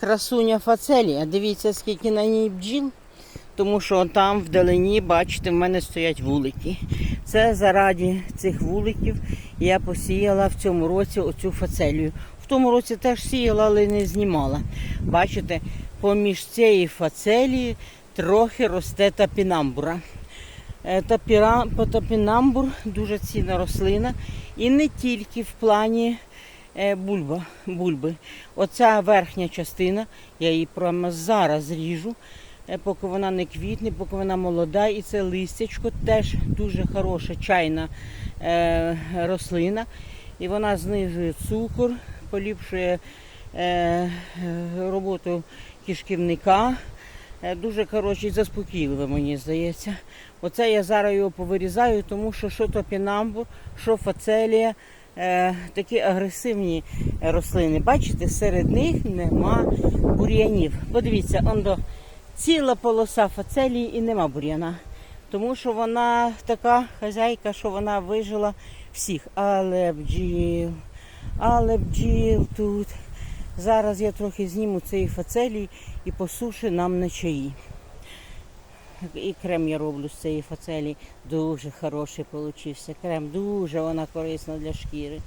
Красуня фацелія. Дивіться, скільки на ній бджіл. Тому що там вдалині, бачите, в мене стоять вулики. Це заради цих вуликів я посіяла в цьому році оцю фацелію. В тому році теж сіяла, але не знімала. Бачите, поміж цієї фацелії трохи росте тапінамбура. Е, Тапінамбур дуже цінна рослина. І не тільки в плані бульба, бульби. Оця верхня частина, я її прямо зараз ріжу, е, поки вона не квітне, поки вона молода. І це листячко теж дуже хороша чайна е, рослина. І вона знижує цукор, поліпшує е, е, роботу кишківника. Е, Дуже коротше заспокійливе, мені здається. Оце я зараз його повирізаю, тому що що топінамбур, що фацелія, е, такі агресивні рослини. Бачите, серед них нема бур'янів. Подивіться, ондо, ціла полоса фацелії і нема бур'яна. Тому що вона така хазяйка, що вона вижила всіх. Але бджіл, але бджіл тут. Зараз я трохи зніму цієї фацелії і посушу нам на чаї. І крем я роблю з цієї фацелі. Дуже хороший получився крем, дуже вона корисна для шкіри.